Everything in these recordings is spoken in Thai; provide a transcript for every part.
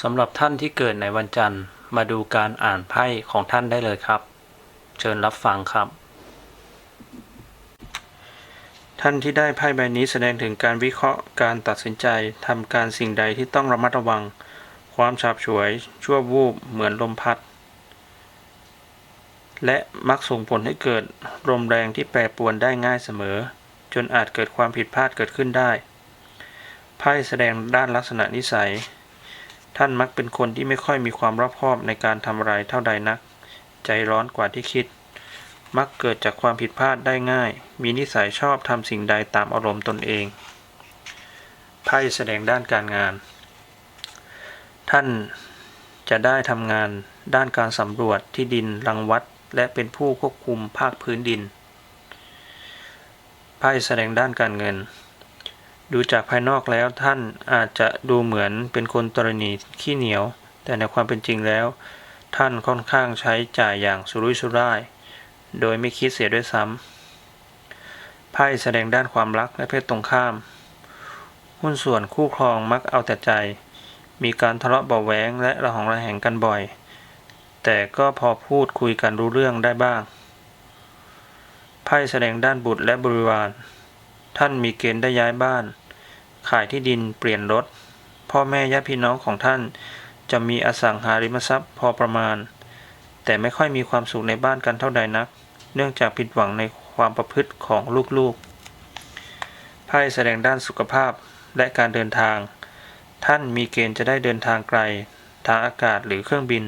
สำหรับท่านที่เกิดในวันจันทร์ มาดูการอ่านไพ่ของท่านได้เลยครับ เชิญรับฟังครับ ท่านที่ได้ไพ่ใบนี้แสดงถึงการวิเคราะห์การตัดสินใจทำการสิ่งใดที่ต้องระมัดระวัง ความฉาบฉวย ชั่ววูบเหมือนลมพัด และมักส่งผลให้เกิดลมแรงที่แปรปรวนได้ง่ายเสมอ จนอาจเกิดความผิดพลาดเกิดขึ้นได้ไพ่แสดงด้านลักษณะนิสัย ท่านมักเป็นคนที่ไม่ค่อยมีความรอบคอบในการทำอะไรเท่าใดนัก ใจร้อนกว่าที่คิด มักเกิดจากความผิดพลาดได้ง่าย มีนิสัยชอบทำสิ่งใดตามอารมณ์ตนเอง ไพ่แสดงด้านการงาน ท่านจะได้ทำงานด้านการสำรวจที่ดินรังวัด และเป็นผู้ควบคุมภาคพื้นดินไพ่แสดงด้านการเงิน ดูจากภายนอกแล้วท่านอาจจะดูเหมือนเป็นคนตรณีขี้เหนียว แต่ในความเป็นจริงแล้ว ท่านค่อนข้างใช้จ่ายอย่างสุรุ่ยสุร่าย โดยไม่คิดเสียด้วยซ้ำไพ่แสดงด้านความรักและเพศตรงข้าม หุ้นส่วนคู่ครองมักเอาแต่ใจ มีการทะเลาะเบาะแว้งและระหองระแหงกันบ่อย แต่ก็พอพูดคุยกันรู้เรื่องได้บ้างไพ่แสดงด้านบุตรและบริวาร ท่านมีเกณฑ์ได้ย้ายบ้าน ขายที่ดินเปลี่ยนรถ พ่อแม่ญาติพี่น้องของท่าน จะมีอสังหาริมทรัพย์พอประมาณ แต่ไม่ค่อยมีความสุขในบ้านกันเท่าใดนัก เนื่องจากผิดหวังในความประพฤติของลูกๆไพ่แสดงด้านสุขภาพและการเดินทาง ท่านมีเกณฑ์จะได้เดินทางไกล ทางอากาศหรือเครื่องบิน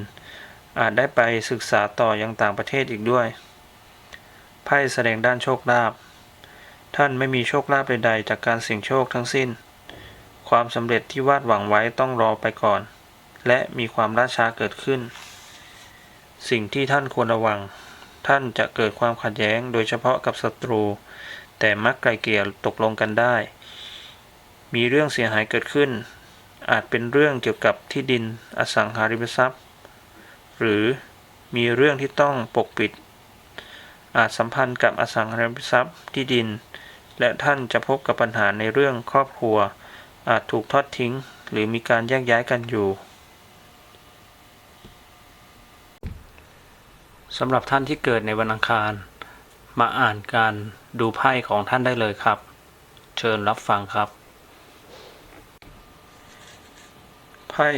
อาจได้ไปศึกษาต่อยังต่างประเทศอีกด้วยไพ่แสดงด้านโชคลาภท่านไม่มีโชคลาภใดๆ จากการเสี่ยงโชคทั้งสิ้น ความสำเร็จที่วาดหวังไว้ต้องรอไปก่อน และมีความล่าช้าเกิดขึ้น สิ่งที่ท่านควรระวัง ท่านจะเกิดความขัดแย้งโดยเฉพาะกับศัตรู แต่มักไกลเกลี่ยตกลงกันได้ มีเรื่องเสียหายเกิดขึ้น อาจเป็นเรื่องเกี่ยวกับที่ดินอสังหาริมทรัพย์ หรือมีเรื่องที่ต้องปกปิด อาจสัมพันธ์กับอสังหาริมทรัพย์ที่ดิน และท่านจะพบกับปัญหาในเรื่องครอบครัว อาจถูกทอดทิ้ง หรือมีการแยกย้ายกันอยู่สำหรับท่านที่เกิดในวันอังคาร มาอ่านการดูไพ่ของท่านได้เลยครับ เชิญรับฟังครับ ไพ่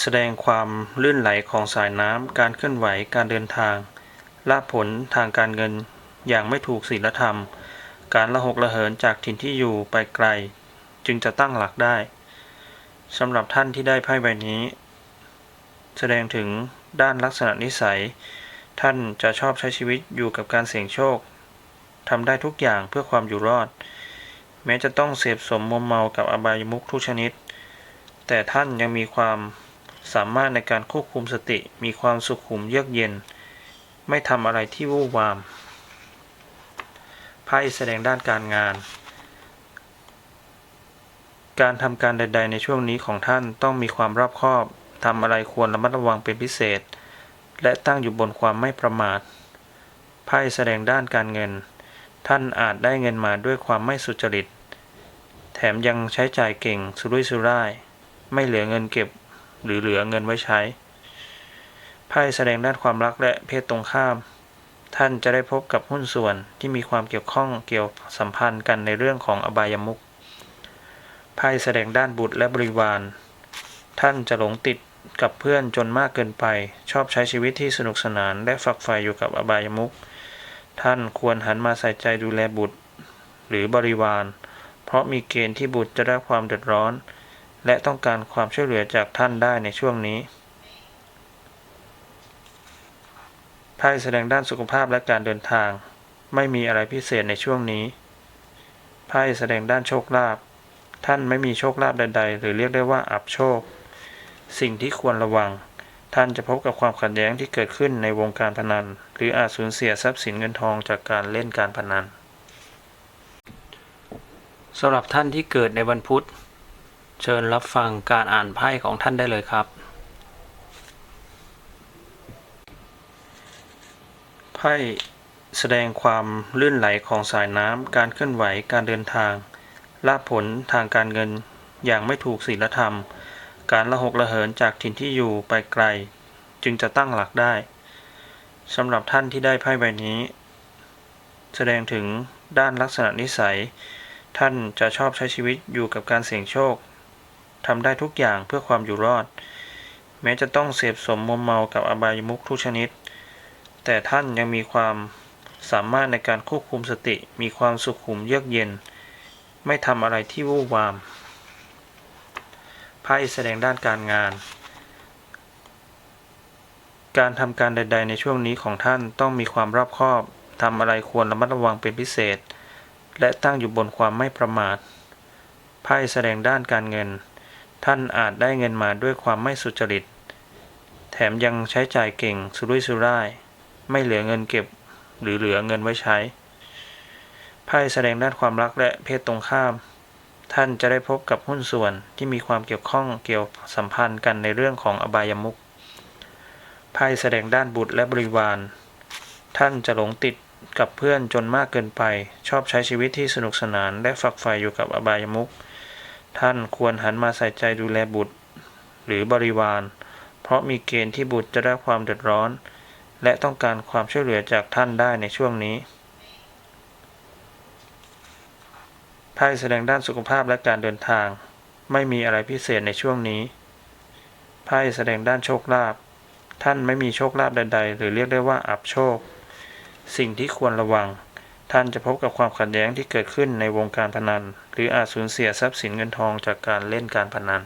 แสดงความลื่นไหลของสายน้ำการเคลื่อนไหวการเดินทางลาภผลทางการเงินอย่างไม่ถูกศีลธรรม การละหกละเหินจากถิ่นที่อยู่ไปไกล จึงจะตั้งหลักได้สำหรับท่านที่ได้ไพ่ใบนี้ แสดงถึงด้านลักษณะนิสัย ท่านจะชอบใช้ชีวิตอยู่กับการเสี่ยงโชคทำได้ทุกอย่างเพื่อความอยู่รอด แม้จะต้องเสพสมมมเมากับอบายมุขทุกชนิด แต่ท่านยังมีความสามารถในการควบคุมสติมีความสุขุมเยือกเย็น ไม่ทำอะไรที่วู่วามไพ่แสดงด้านการงาน การทำการใด ๆ ในช่วงนี้ของท่านต้องมีความรอบคอบทำอะไรควรระมัดระวังเป็นพิเศษ และตั้งอยู่บนความไม่ประมาทไพ่แสดงด้านการเงิน ท่านอาจได้เงินมาด้วยความไม่สุจริต แถมยังใช้จ่ายเก่งสุรุ่ยสุร่าย ไม่เหลือเงินเก็บ หรือเหลือเงินไว้ใช้ไพ่แสดงด้านความรักและเพศตรงข้าม ท่านจะได้พบกับหุ้นส่วนที่มีความเกี่ยวข้องเกี่ยวสัมพันธ์กันในเรื่องของอบายมุข ไพ่แสดงด้านบุตรและบริวาร ท่านจะหลงติดกับเพื่อนจนมากเกินไป ชอบใช้ชีวิตที่สนุกสนาน และฝักใฝ่อยู่กับอบายมุขท่านควรหันมาใส่ใจดูแลบุตร หรือบริวาร เพราะมีเกณฑ์ที่บุตรจะได้ความเดือดร้อน และต้องการความช่วยเหลือจากท่านได้ในช่วงนี้ไพ่แสดงด้านสุขภาพและการเดินทาง ไม่มีอะไรพิเศษในช่วงนี้ไพ่แสดงด้านโชคลาภ ท่านไม่มีโชคลาภใด ๆ หรือเรียกได้ว่าอับโชค สิ่งที่ควรระวัง ท่านจะพบกับความขัดแย้งที่เกิดขึ้นในวงการพนัน หรืออาจสูญเสียทรัพย์สินเงินทองจากการเล่นการพนันสำหรับท่านที่เกิดในวันพุธ เชิญรับฟังการอ่านไพ่ของท่านได้เลยครับไพ่แสดงความลื่นไหลของสายน้ำ การเคลื่อนไหว การเดินทาง ลาภผลทางการเงินอย่างไม่ถูกศีลธรรม การละหกละเหินจากถิ่นที่อยู่ไปไกล จึงจะตั้งหลักได้สำหรับท่านที่ได้ไพ่ใบนี้ แสดงถึงด้านลักษณะนิสัย ท่านจะชอบใช้ชีวิตอยู่กับการเสี่ยงโชคทำได้ทุกอย่างเพื่อความอยู่รอด แม้จะต้องเสพสมมมเมากับอบายมุขทุกชนิด แต่ท่านยังมีความสามารถในการควบคุมสติมีความสุขุมเยือกเย็น ไม่ทำอะไรที่วู่วามไพ่แสดงด้านการงาน การทำการใด ๆ ในช่วงนี้ของท่านต้องมีความรอบคอบทำอะไรควรระมัดระวังเป็นพิเศษ และตั้งอยู่บนความไม่ประมาทไพ่แสดงด้านการเงิน ท่านอาจได้เงินมาด้วยความไม่สุจริต แถมยังใช้จ่ายเก่งสุรุ่ยสุร่าย ไม่เหลือเงินเก็บ หรือเหลือเงินไว้ใช้ พ่แสดงด้านความรักและเพศตรงข้าม ท่านจะได้พบกับหุ้นส่วนที่มีความเกี่ยวข้องเกี่ยวสัมพันธ์กันในเรื่องของอบายมุขไพ่แสดงด้านบุตรและบริวาร ท่านจะหลงติดกับเพื่อนจนมากเกินไป ชอบใช้ชีวิตที่สนุกสนานและฝักใฝ่อยู่กับอบายมุขท่านควรหันมาใส่ใจดูแลบุตร หรือบริวาร เพราะมีเกณฑ์ที่บุตรจะได้ความเดือดร้อน และต้องการความช่วยเหลือจากท่านได้ในช่วงนี้ ไพ่แสดงด้านสุขภาพและการเดินทาง ไม่มีอะไรพิเศษในช่วงนี้ ไพ่แสดงด้านโชคลาภ ท่านไม่มีโชคลาภใด ๆ หรือเรียกได้ว่าอับโชค สิ่งที่ควรระวัง ท่านจะพบกับความขัดแย้งที่เกิดขึ้นในวงการพนัน หรืออาจสูญเสียทรัพย์สินเงินทองจากการเล่นการพนัน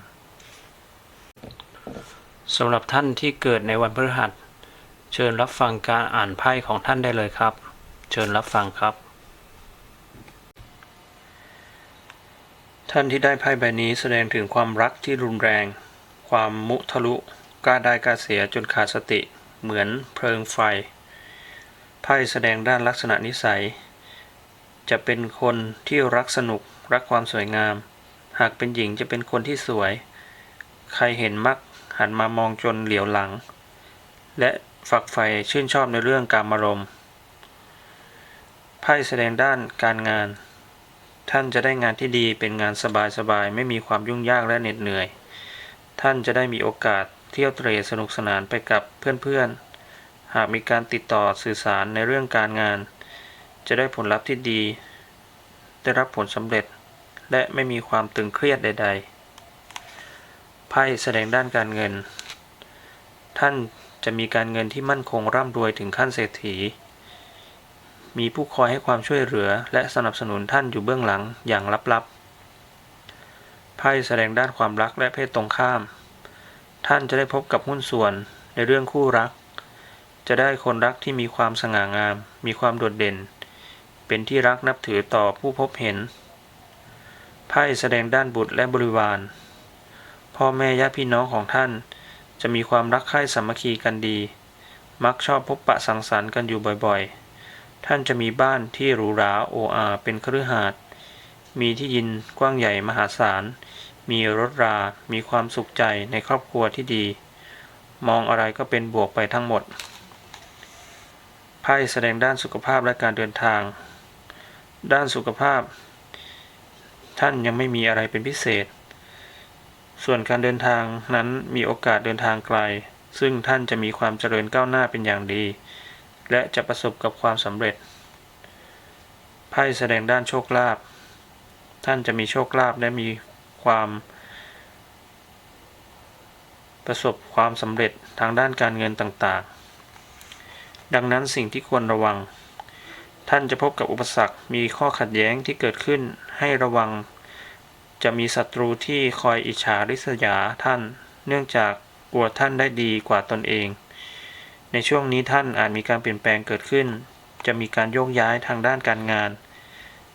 สำหรับท่านที่เกิดในวันพฤหัส เชิญรับฟังการอ่านไพ่ของท่านได้เลยครับ เชิญรับฟังครับ ท่านที่ได้ไพ่ใบนี้แสดงถึงความรักที่รุนแรง ความมุทะลุกล้าได้กล้าเสียจนขาดสติ เหมือนเพลิงไฟ ไพ่แสดงด้านลักษณะนิสัย จะเป็นคนที่รักสนุกรักความสวยงาม หากเป็นหญิงจะเป็นคนที่สวย ใครเห็นมักหันมามองจนเหลียวหลัง และฝักใฝ่ชื่นชอบในเรื่องการมารมไพ่แสดงด้านการงาน ท่านจะได้งานที่ดีเป็นงานสบายๆ ไม่มีความยุ่งยากและเหน็ดเหนื่อย ท่านจะได้มีโอกาสเที่ยวเตร่สนุกสนานไปกับเพื่อนๆ หากมีการติดต่อสื่อสารในเรื่องการงาน จะได้ผลลัพธ์ที่ดี ได้รับผลสำเร็จ และไม่มีความตึงเครียดใด ๆ ไพ่แสดงด้านการเงิน ท่านจะมีการเงินที่มั่นคงร่ำรวยถึงขั้นเศรษฐี มีผู้คอยให้ความช่วยเหลือ และสนับสนุนท่านอยู่เบื้องหลังอย่างลับๆ ไพ่แสดงด้านความรักและเพศตรงข้าม ท่านจะได้พบกับหุ้นส่วนในเรื่องคู่รัก จะได้คนรักที่มีความสง่างาม มีความโดดเด่น เป็นที่รักนับถือต่อผู้พบเห็น ไพ่แสดงด้านบุตรและบริวาร พ่อแม่ญาติพี่น้องของท่าน จะมีความรักใคร่สามัคคีกันดี มักชอบพบปะสังสรรค์กันอยู่บ่อยๆ ท่านจะมีบ้านที่หรูหราโออาเป็นคฤหาสน์มีที่ดินกว้างใหญ่มหาศาล มีรถรา มีความสุขใจในครอบครัวที่ดี มองอะไรก็เป็นบวกไปทั้งหมด ไพ่แสดงด้านสุขภาพและการเดินทาง ด้านสุขภาพ ท่านยังไม่มีอะไรเป็นพิเศษ ส่วนการเดินทางนั้นมีโอกาสเดินทางไกล ซึ่งท่านจะมีความเจริญก้าวหน้าเป็นอย่างดี และจะประสบกับความสำเร็จ ไพ่แสดงด้านโชคลาภ ท่านจะมีโชคลาภและมีความ ประสบความสำเร็จทางด้านการเงินต่างๆ ดังนั้นสิ่งที่ควรระวัง ท่านจะพบกับอุปสรรค มีข้อขัดแย้งที่เกิดขึ้นให้ระวัง จะมีศัตรูที่คอยอิจฉาริษยาท่าน เนื่องจากกลัวท่านได้ดีกว่าตนเอง ในช่วงนี้ท่านอาจมีการเปลี่ยนแปลงเกิดขึ้น จะมีการโยกย้ายทางด้านการงาน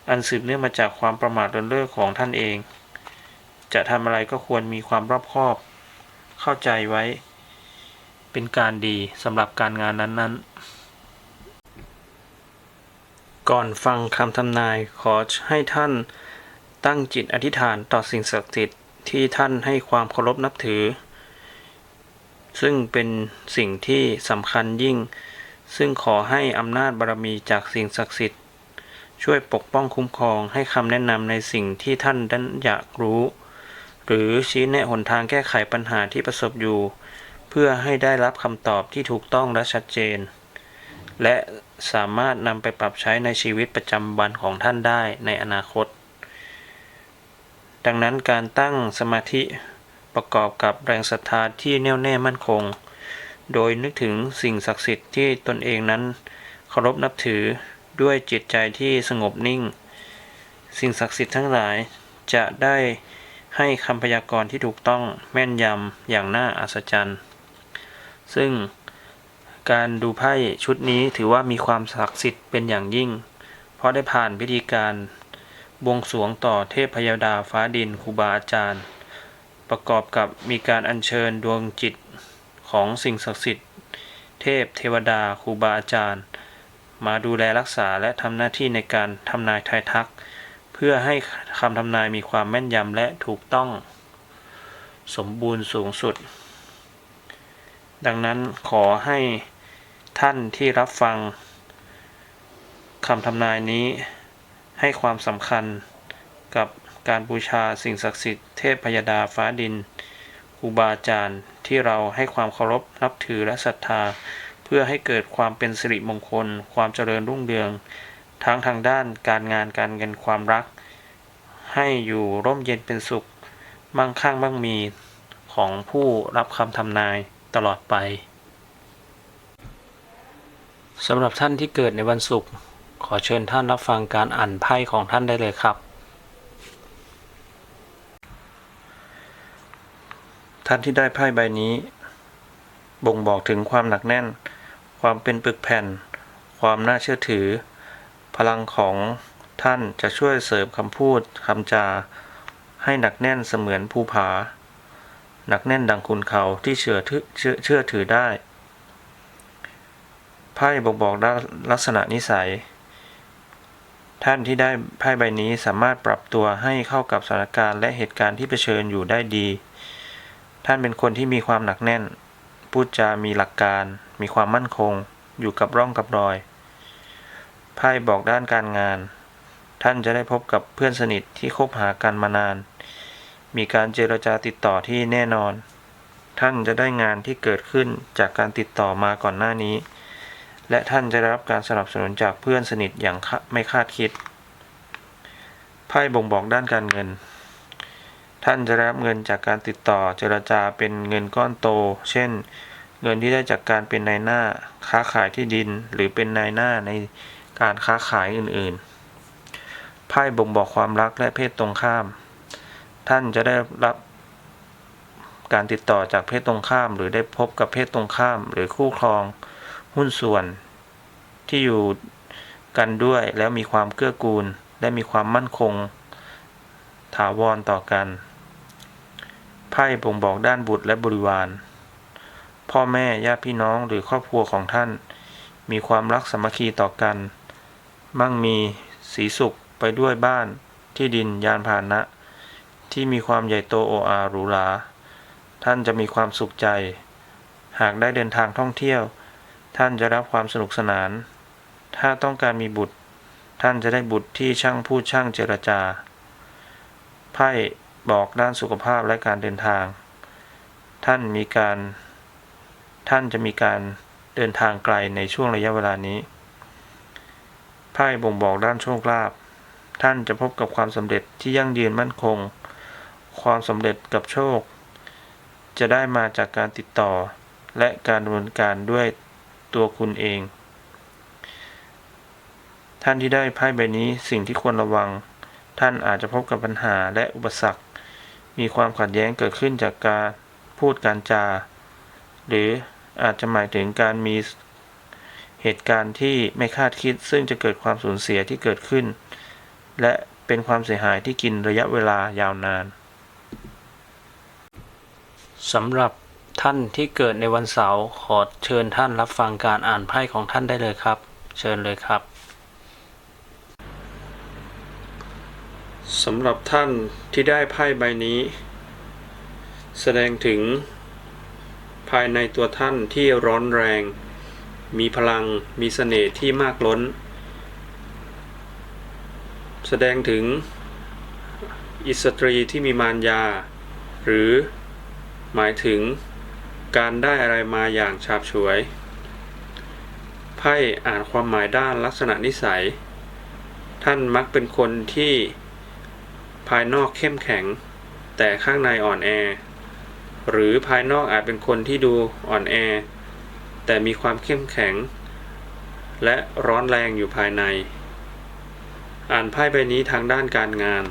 อันสืบเนื่องมาจากความประมาทเลินเล่อของท่านเอง จะทำอะไรก็ควรมีความรอบคอบ เข้าใจไว้ เป็นการดีสำหรับการงานนั้นๆ ก่อนฟังคำทำนายขอให้ท่านตั้งจิตอธิษฐานต่อสิ่งศักดิ์สิทธิ์ที่ท่านให้ความเคารพนับถือ ซึ่งเป็นสิ่งที่สำคัญยิ่ง ซึ่งขอให้อำนาจบารมีจากสิ่งศักดิ์สิทธิ์ ช่วยปกป้องคุ้มครองให้คำแนะนำในสิ่งที่ท่านนั้นอยากรู้ หรือชี้แนะหนทางแก้ไขปัญหาที่ประสบอยู่ เพื่อให้ได้รับคำตอบที่ถูกต้องและชัดเจน และสามารถนำไปปรับใช้ในชีวิตประจำวันของท่านได้ในอนาคต ดังนั้นการตั้งสมาธิ ประกอบกับแรงศรัทธาที่แน่วแน่มั่นคง โดยนึกถึงสิ่งศักดิ์สิทธิ์ที่ตนเองนั้นเคารพนับถือด้วยจิตใจที่สงบนิ่ง สิ่งศักดิ์สิทธิ์ทั้งหลายจะได้ให้คำพยากรณ์ที่ถูกต้องแม่นยำอย่างน่าอัศจรรย์ ซึ่งการดูไพ่ชุดนี้ถือว่ามีความศักดิ์สิทธิ์เป็นอย่างยิ่ง เพราะได้ผ่านพิธีการบวงสรวงต่อเทพพยดาฟ้าดินครูบาอาจารย์ ประกอบกับมีการอัญเชิญดวงจิตของสิ่งศักดิ์สิทธิ์ เทพเทวดาครูบาอาจารย์ มาดูแลรักษาและทำหน้าที่ในการทำนายทายทัก เพื่อให้คำทำนายมีความแม่นยำและถูกต้อง สมบูรณ์สูงสุด ดังนั้นขอให้ท่านที่รับฟังคำทำนายนี้ให้ความสำคัญกับ การบูชาสิ่งศักดิ์สิทธิ์เทพพยดาฟ้าดินครูบาอาจารย์ที่เราให้ความเคารพนับถือและศรัทธา เพื่อให้เกิดความเป็นสิริมงคล ความเจริญรุ่งเรือง ทั้งทางด้านการงานการเงินความรัก ให้อยู่ร่มเย็นเป็นสุข มั่งคั่งมั่งมีของผู้รับคำทำนายตลอดไปสำหรับท่านที่เกิดในวันศุกร์ขอเชิญท่านรับฟังการอ่านไพ่ของท่านได้เลยครับ ท่านที่ได้ไพ่ใบนี้ บ่งบอกถึงความหนักแน่น ความเป็นปึกแผ่น ความน่าเชื่อถือ พลังของท่านจะช่วยเสริมคำพูดคำจา ให้หนักแน่นเสมือนภูผา หนักแน่นดังคุณเขาที่เชื่อถือเชื่อเชื่อถือได้ ไพ่บ่งบอกด้านลักษณะนิสัย ท่านที่ได้ไพ่ใบนี้สามารถปรับตัวให้เข้ากับสถานการณ์และเหตุการณ์ที่เผชิญอยู่ได้ดี ท่านเป็นคนที่มีความหนักแน่น พูดจามีหลักการ มีความมั่นคง อยู่กับร่องกับรอย ไพ่บอกด้านการงาน ท่านจะได้พบกับเพื่อนสนิทที่คบหากันมานาน มีการเจรจาติดต่อที่แน่นอน ท่านจะได้งานที่เกิดขึ้นจากการติดต่อมาก่อนหน้านี้ และท่านจะได้รับการสนับสนุนจากเพื่อนสนิทอย่างไม่คาดคิด ไพ่บ่งบอกด้านการเงิน ท่านจะรับเงินจากการติดต่อเจรจาเป็นเงินก้อนโต เช่น เงินที่ได้จากการเป็นนายหน้าค้าขายที่ดินหรือเป็นนายหน้าในการค้าขายอื่นๆ ไพ่บ่งบอกความรักและเพศตรงข้าม ท่านจะได้รับการติดต่อจากเพศตรงข้าม หรือได้พบกับเพศตรงข้าม หรือคู่ครองหุ้นส่วนที่อยู่กันด้วยแล้วมีความเกื้อกูล และมีความมั่นคง ถาวรต่อกัน ไพ่บ่งบอกด้านบุตรและบริวาร พ่อแม่ญาติพี่น้องหรือครอบครัวของท่าน มีความรักสามัคคีต่อกัน มั่งมีสีสุขไปด้วยบ้านที่ดินยานพาหนะ ที่มีความใหญ่โตโออาหรูหราท่านจะมีความสุขใจ หากได้เดินทางท่องเที่ยว ท่านจะรับความสนุกสนาน ถ้าต้องการมีบุตร ท่านจะได้บุตรที่ช่างพูดช่างเจรจา ไพ่ บอกด้านสุขภาพและการเดินทาง ท่านมีการ ท่านจะมีการเดินทางไกลในช่วงระยะเวลานี้ ไพ่บ่งบอกด้านโชคลาภ ท่านจะพบกับความสำเร็จที่ยั่งยืนมั่นคง ความสำเร็จกับโชค จะได้มาจากการติดต่อ และการดำเนินการด้วยตัวคุณเอง ท่านที่ได้ไพ่ใบนี้สิ่งที่ควรระวัง ท่านอาจจะพบกับปัญหาและอุปสรรค มีความขัดแย้งเกิดขึ้นจากการพูดการจา หรืออาจจะหมายถึงการมีเหตุการณ์ที่ไม่คาดคิด ซึ่งจะเกิดความสูญเสียที่เกิดขึ้น และเป็นความเสียหายที่กินระยะเวลายาวนานสำหรับท่านที่เกิดในวันเสาร์ขอเชิญท่านรับฟังการอ่านไพ่ของท่านได้เลยครับ เชิญเลยครับ สำหรับท่านที่ได้ไพ่ใบนี้ แสดงถึง ภายในตัวท่านที่ร้อนแรง มีพลังมีเสน่ห์ที่มากล้น แสดงถึง อิสตรีที่มีมารยา หรือหมายถึงการได้อะไรมาอย่างฉาบฉวย ไพ่อ่านความหมายด้านลักษณะนิสัย ท่านมักเป็นคนที่ ภายนอกเข้มแข็ง แต่ข้างในอ่อนแอ หรือภายนอกอาจเป็นคนที่ดูอ่อนแอ แต่มีความเข้มแข็ง และร้อนแรงอยู่ภายใน อ่านไพ่ใบนี้ทางด้านการงาน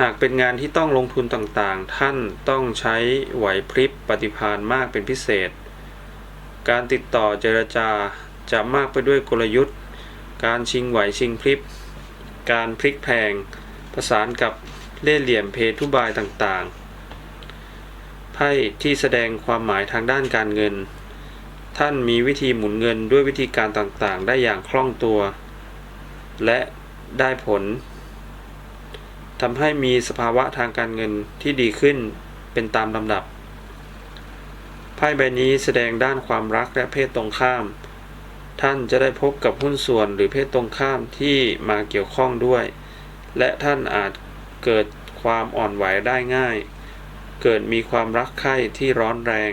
หากเป็นงานที่ต้องลงทุนต่างๆ ท่านต้องใช้ไหวพริบปฏิภาณมากเป็นพิเศษ การติดต่อเจรจาจะมากไปด้วยกลยุทธ์ การชิงไหวชิงพริบการพลิกแพง ประสานกับเล่ห์เหลี่ยมเพทุบายต่างๆ ไพ่ที่แสดงความหมายทางด้านการเงิน ท่านมีวิธีหมุนเงินด้วยวิธีการต่างๆ ได้อย่างคล่องตัว และได้ผลทำให้มีสภาวะทางการเงินที่ดีขึ้นเป็นตามลำดับ ไพ่ใบนี้แสดงด้านความรักและเพศตรงข้าม ท่านจะได้พบกับหุ้นส่วนหรือเพศตรงข้ามที่มาเกี่ยวข้องด้วย และท่านอาจเกิดความอ่อนไหวได้ง่าย เกิดมีความรักใคร่ที่ร้อนแรง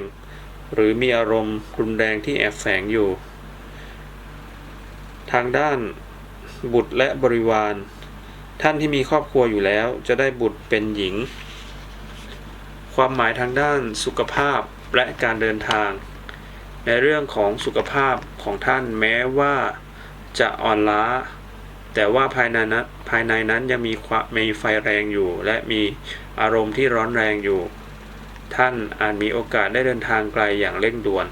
หรือมีอารมณ์รุนแรงที่แอบแฝงอยู่ ทางด้านบุตรและบริวาร ท่านที่มีครอบครัวอยู่แล้วจะได้บุตรเป็นหญิง ความหมายทางด้านสุขภาพและการเดินทาง ในเรื่องของสุขภาพของท่านแม้ว่าจะอ่อนล้า แต่ว่าภายในนั้นภายในนั้นยังมีมีไฟแรงอยู่ และมีอารมณ์ที่ร้อนแรงอยู่ ท่านอาจมีโอกาสได้เดินทางไกลอย่างเร่งด่วน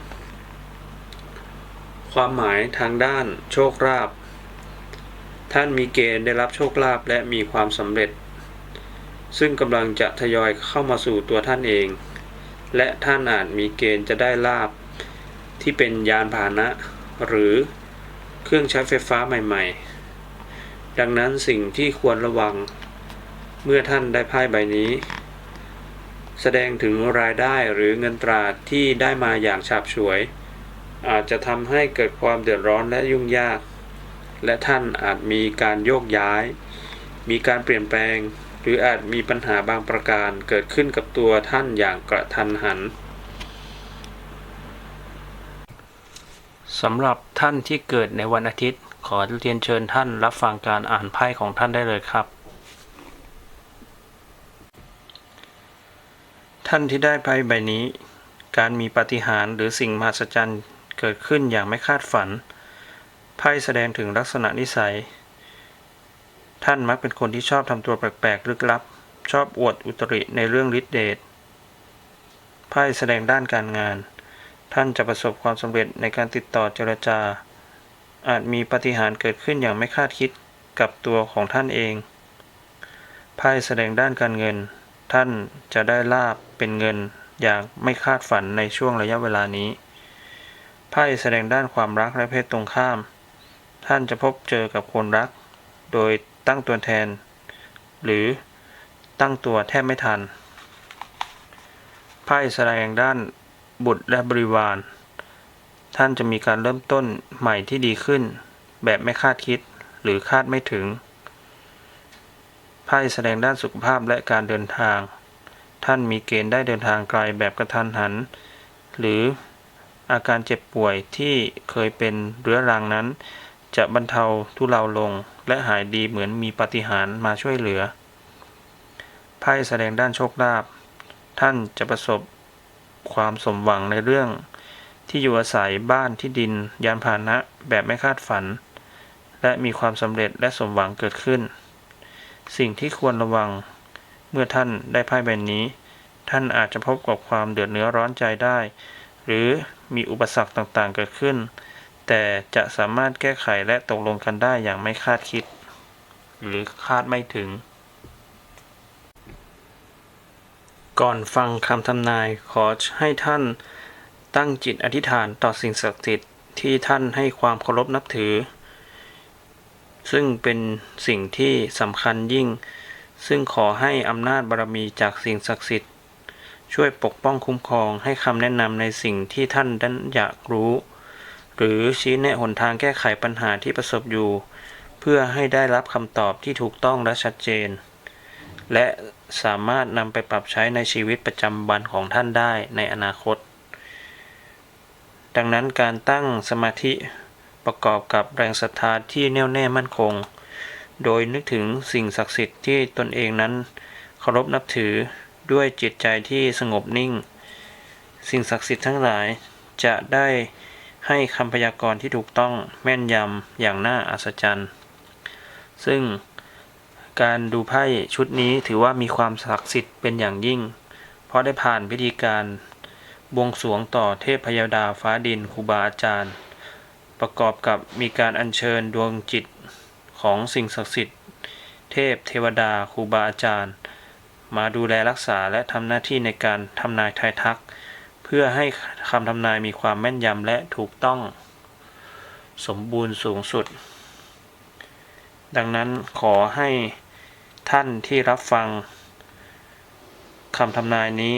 ความหมายทางด้านโชคลาภท่านมีเกณฑ์ได้รับโชคลาภและมีความสำเร็จ ซึ่งกำลังจะทยอยเข้ามาสู่ตัวท่านเอง และท่านอาจมีเกณฑ์จะได้ลาบที่เป็นยานพาหนะ หรือเครื่องใช้ไฟฟ้าใหม่ ๆ ดังนั้นสิ่งที่ควรระวัง เมื่อท่านได้ไพ่ใบนี้ แสดงถึงรายได้หรือเงินตราที่ได้มาอย่างฉาบฉวย อาจจะทำให้เกิดความเดือดร้อนและยุ่งยาก และท่านอาจมีการโยกย้าย มีการเปลี่ยนแปลง หรืออาจมีปัญหาบางประการเกิดขึ้นกับตัวท่านอย่างกระทันหันสำหรับท่านที่เกิดในวันอาทิตย์ ขอเรียนเชิญท่านรับฟังการอ่านไพ่ของท่านได้เลยครับ ท่านที่ได้ไพ่ใบนี้ การมีปาฏิหาริย์หรือสิ่งมหัศจรรย์เกิดขึ้นอย่างไม่คาดฝัน ไพ่แสดงถึงลักษณะนิสัย ท่านมักเป็นคนที่ชอบทำตัวแปลกๆลึกลับ ชอบอวดอุตริในเรื่องฤทธิเดช ไพ่แสดงด้านการงาน ท่านจะประสบความสำเร็จในการติดต่อเจรจา อาจมีปฏิหารเกิดขึ้นอย่างไม่คาดคิดกับตัวของท่านเองไพ่แสดงด้านการเงิน ท่านจะได้ลาบเป็นเงินอย่างไม่คาดฝันในช่วงระยะเวลานี้ไพ่แสดงด้านความรักและเพศตรงข้าม ท่านจะพบเจอกับคนรัก โดยตั้งตัวแทน หรือตั้งตัวแทบไม่ทันไพ่แสดงด้านบุตรและบริวาร ท่านจะมีการเริ่มต้นใหม่ที่ดีขึ้น แบบไม่คาดคิดหรือคาดไม่ถึงไพ่แสดงด้านสุขภาพและการเดินทาง ท่านมีเกณฑ์ได้เดินทางไกลแบบกระทันหัน หรืออาการเจ็บป่วยที่เคยเป็นเรื้อรังนั้น จะบรรเทาทุเลาลงและหายดีเหมือนมีปาฏิหารมาช่วยเหลือ ไพ่แสดงด้านโชคลาภ ท่านจะประสบความสมหวังในเรื่อง ที่อยู่อาศัยบ้านที่ดิน ยานพาหนะแบบไม่คาดฝัน และมีความสำเร็จและสมหวังเกิดขึ้น สิ่งที่ควรระวัง เมื่อท่านได้ไพ่ใบนี้ ท่านอาจจะพบกับความเดือดเนื้อร้อนใจได้ หรือมีอุปสรรคต่างๆเกิดขึ้น แต่จะสามารถแก้ไขและตกลงกันได้อย่างไม่คาดคิด หรือคาดไม่ถึง ก่อนฟังคำทำนายขอให้ท่าน ตั้งจิตอธิษฐานต่อสิ่งศักดิ์สิทธิ์ที่ท่านให้ความเคารพนับถือ ซึ่งเป็นสิ่งที่สำคัญยิ่ง ซึ่งขอให้อำนาจบารมีจากสิ่งศักดิ์สิทธิ์ ช่วยปกป้องคุ้มครองให้คำแนะนำในสิ่งที่ท่านนั้นอยากรู้ หรือชี้แนะหนทางแก้ไขปัญหาที่ประสบอยู่ เพื่อให้ได้รับคำตอบที่ถูกต้องและชัดเจน และสามารถนำไปปรับใช้ในชีวิตประจำวันของท่านได้ในอนาคต ดังนั้นการตั้งสมาธิประกอบกับแรงศรัทธาที่แน่วแน่มั่นคง โดยนึกถึงสิ่งศักดิ์สิทธิ์ที่ตนเองนั้นเคารพนับถือด้วยจิตใจที่สงบนิ่ง สิ่งศักดิ์สิทธิ์ทั้งหลายจะได้ให้คำพยากรณ์ที่ถูกต้องแม่นยำอย่างน่าอัศจรรย์ ซึ่งการดูไพ่ชุดนี้ถือว่ามีความศักดิ์สิทธิ์เป็นอย่างยิ่ง เพราะได้ผ่านพิธีการ บวงสรวงต่อเทพพยดาฟ้าดินครูบาอาจารย์ ประกอบกับมีการอัญเชิญดวงจิตของสิ่งศักดิ์สิทธิ์ เทพเทวดาครูบาอาจารย์ มาดูแลรักษาและทำหน้าที่ในการทำนายทายทัก เพื่อให้คำทำนายมีความแม่นยำและถูกต้อง สมบูรณ์สูงสุด ดังนั้นขอให้ท่านที่รับฟังคำทำนายนี้